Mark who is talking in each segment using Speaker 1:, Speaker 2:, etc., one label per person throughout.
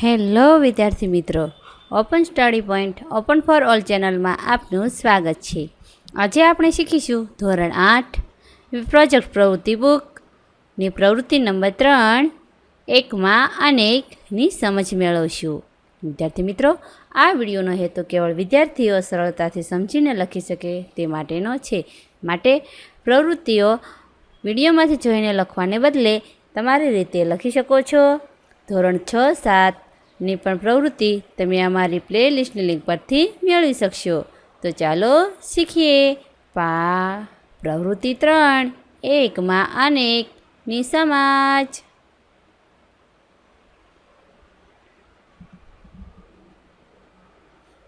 Speaker 1: Hello વિદ્યાર્થી મિત્રો, open study point, open for all ચેનલમાં આપનું સ્વાગત છે. આજે આપણે શીખીશું ધોરણ આઠ, પ્રોજેક્ટ પ્રવૃત્તિ બુકની પ્રવૃત્તિ નંબર ત્રણ, એકમાં અનેકની સમજ મેળવશું. વિદ્યાર્થી મિત્રો, આ વિડીયોનો હેતુ કેવળ વિદ્યાર્થીઓ સરળતાથી સમજીને લખી શકે તે માટેનો છે. માટે પ્રવૃત્તિઓ વિડીયોમાંથી જોઈને લખવાને બદલે તમારી રીતે લખી શકો છો. ધોરણ છ સાતની પણ પ્રવૃત્તિ તમે અમારી પ્લેલિસ્ટની લિંક પરથી મેળવી શકશો. તો ચાલો શીખીએ. પા, પ્રવૃત્તિ ત્રણ, એકમાં અનેકની સમાજ.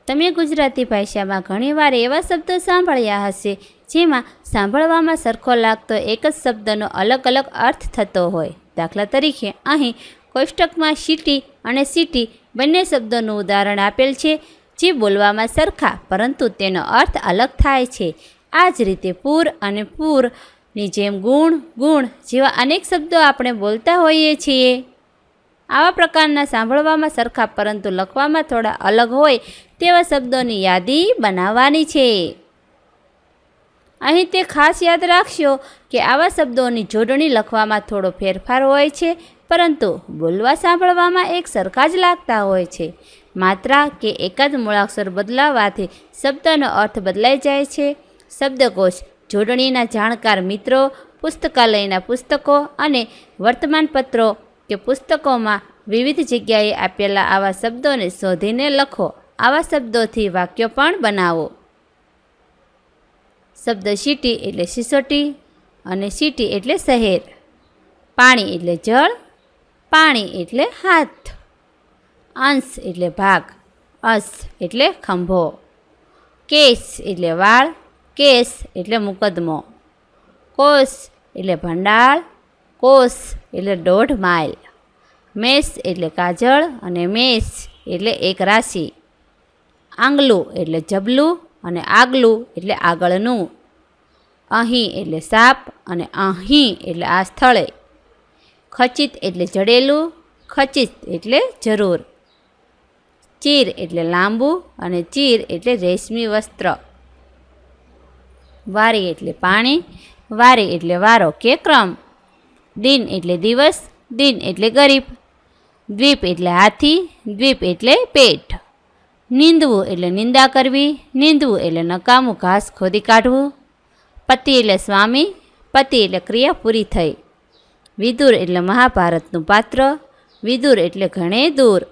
Speaker 1: તમે ગુજરાતી ભાષામાં ઘણીવાર એવા શબ્દો સાંભળ્યા હશે, જેમાં સાંભળવામાં સરખો લાગતો એક જ શબ્દનો અલગ અલગ અર્થ થતો હોય. દાખલા તરીકે, અહીં કોષ્ટકમાં સિટી અને સિટી બંને શબ્દોનું ઉદાહરણ આપેલ છે, જે બોલવામાં સરખા, પરંતુ તેનો અર્થ અલગ થાય છે. આ જ રીતે પૂર અને પૂરની જેમ ગુણ ગુણ જેવા અનેક શબ્દો આપણે બોલતા હોઈએ છીએ. આવા પ્રકારના સાંભળવામાં સરખા, પરંતુ લખવામાં થોડા અલગ હોય તેવા શબ્દોની યાદી બનાવવાની છે. અહીં તે ખાસ યાદ રાખશો કે આવા શબ્દોની જોડણી લખવામાં થોડો ફેરફાર હોય છે પરંતુ બોલવા સાંભળવામાં એક સરખા જ લાગતા હોય છે. માત્રા કે એકાદ મૂળાક્ષર બદલાવાથી શબ્દનો અર્થ બદલાઈ જાય છે. શબ્દકોશ, જોડણીના જાણકાર મિત્રો, પુસ્તકાલયના પુસ્તકો અને વર્તમાનપત્રો કે પુસ્તકોમાં વિવિધ જગ્યાએ આપેલા આવા શબ્દોને શોધીને લખો. આવા શબ્દોથી વાક્યો પણ બનાવો. શબ્દ સિટી એટલે સિસોટી અને સિટી એટલે શહેર. પાણી એટલે જળ પાણી એટલે હાથ. અંશ એટલે ભાગ. અસ એટલે ખંભો. કેસ એટલે વાળ. કેસ એટલે મુકદ્દમો. કોષ એટલે ભંડાળ કોષ એટલે દોઢ માઇલ. મેષ એટલે કાજળ અને મેષ એટલે એક રાશિ. આંગલું એટલે જબલું અને આગલું એટલે આગળનું. અહીં એટલે સાપ અને અહીં એટલે આ સ્થળે. ખચિત એટલે જડેલું, ખચિત એટલે જરૂર. ચીર એટલે લાંબુ અને ચીર એટલે રેશમી વસ્ત્ર. વારી એટલે પાણી, વારી એટલે વારો કે ક્રમ. દિન એટલે દિવસ, દિન એટલે ગરીબ. દ્વીપ એટલે હાથી, દ્વીપ એટલે પેટ. નીંદવું એટલે નિંદા કરવી, નીંદવું એટલે નકામું ઘાસ ખોદી કાઢવું. પતિ એટલે સ્વામી, પતિ એટલે ક્રિયા પૂરી થઈ. વિદુર એટલે મહાભારતનું પાત્ર, વિદુર એટલે ઘણે દૂર.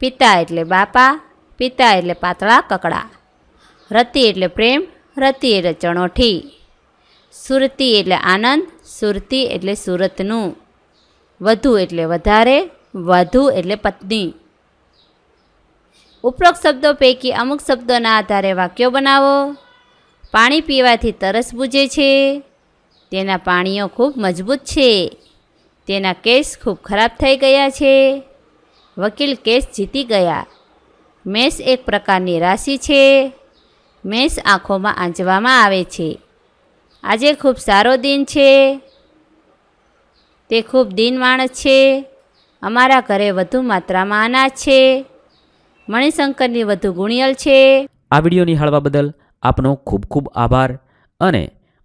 Speaker 1: પિતા એટલે બાપા, પિતા એટલે પાતળા કકડા. રતિ એટલે પ્રેમ, રતિ એટલે ચણોઠી. સુરતી એટલે આનંદ, સુરતી એટલે સુરતનું. વધુ એટલે વધારે, વધુ એટલે પત્ની. ઉપરોક્ત શબ્દો પૈકી અમુક શબ્દોના આધારે વાક્યો બનાવો. પાણી પીવાથી તરસ બૂજે છે. તેના પાણીઓ ખૂબ મજબૂત છે. તેના કેસ ખૂબ ખરાબ થઈ ગયા છે. વકીલ કેસ જીતી ગયા. મેષ એક પ્રકારની રાશિ છે. મેષ આંખોમાં આંજવામાં આવે છે. આજે ખૂબ સારો દિન છે. તે ખૂબ દિન માણસ છે. અમારા ઘરે વધુ માત્રામાં અનાજ છે. મણિશંકરની વધુ ગુણિયલ છે.
Speaker 2: આ વીડિયો નિહાળવા બદલ આપનો ખૂબ ખૂબ આભાર અને